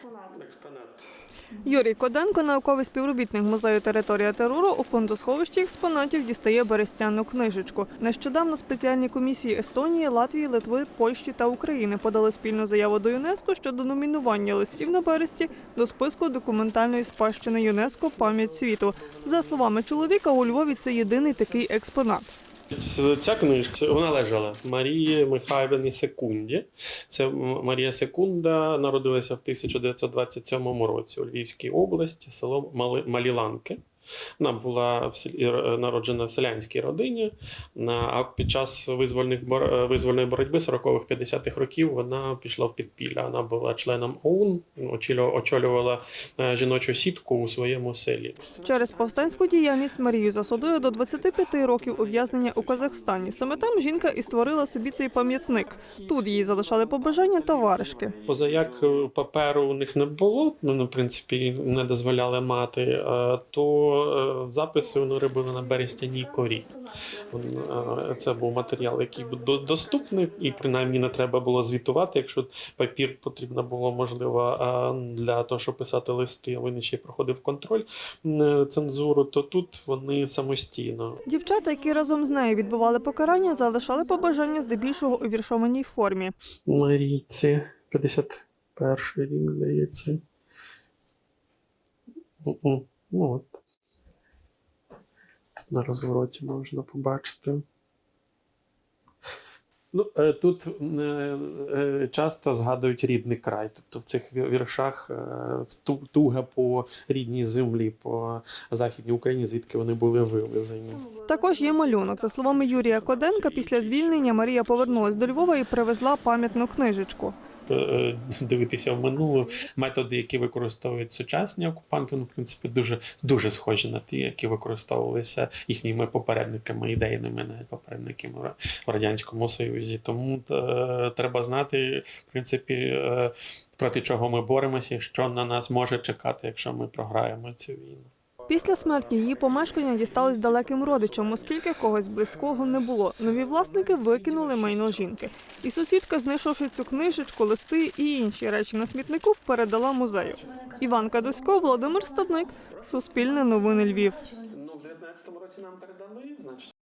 Експонат. Юрій Коденко, науковий співробітник музею Територія терору у фондосховищі експонатів дістає берестяну книжечку. Нещодавно спеціальні комісії Естонії, Латвії, Литви, Польщі та України подали спільну заяву до ЮНЕСКО щодо номінування листів на бересті до списку документальної спадщини ЮНЕСКО Пам'ять світу. За словами чоловіка, у Львові це єдиний такий експонат. Ця книжка вона лежала Марії Михайлівні Секунді. Це Марія Секунда народилася в 1927 році у Львівській області, село Маліланки. Вона була в селі, е, народжена в селянській родині. А під час визвольних е, визвольної боротьби 40-х-50-х років вона пішла в підпілля. Вона була членом ОУН, очолю- очолювала е, жіночу сітку у своєму селі. Через повстанську діяльність Марію засудили до 25 років ув'язнення у Казахстані. Саме там жінка і створила собі цей пам'ятник. Тут їй залишали побажання товаришки. Позаяк е, паперу у них не було, ну, в принципі, не дозволяли мати, то е, записи вони робили на берестяній корі. Е, Це був матеріал, який був доступний, і принаймні не треба було звітувати, якщо папір потрібно було, можливо, е, для того, щоб писати листи, а він ще й проходив контроль цензуру, то тут вони самостійно Дівчата, які разом з нею відбували покарання, залишали побажання здебільшого у віршованій формі. Марійці, 51 рік, здається. Ну от. На розвороті можна побачити. Ну, е, тут е, е, часто згадують рідний край. Тобто в цих вір- віршах туга по рідній землі, по Західній Україні, звідки вони були вивезені. Також є малюнок. За словами Юрія Коденка, після звільнення Марія повернулась до Львова і привезла пам'ятну книжечку. Е, дивитися в минуле методи, які використовують сучасні окупанти, ну, в принципі, дуже дуже схожі на ті, які використовувалися їхніми попередниками, ідейними навіть попередниками в радянському союзі. Тому е, треба знати, в принципі, е, проти чого ми боремося, і що на нас може чекати, якщо ми програємо цю війну. Після смерті її помешкання дістались далеким родичам, оскільки когось близького не було. Нові власники викинули майно жінки. І сусідка, знайшовши цю книжечку, листи і інші речі на смітнику, передала музею. Іван Кадусько, Володимир Стадник, Суспільне новини Львів. Ну, в 19-му році нам передали, значить.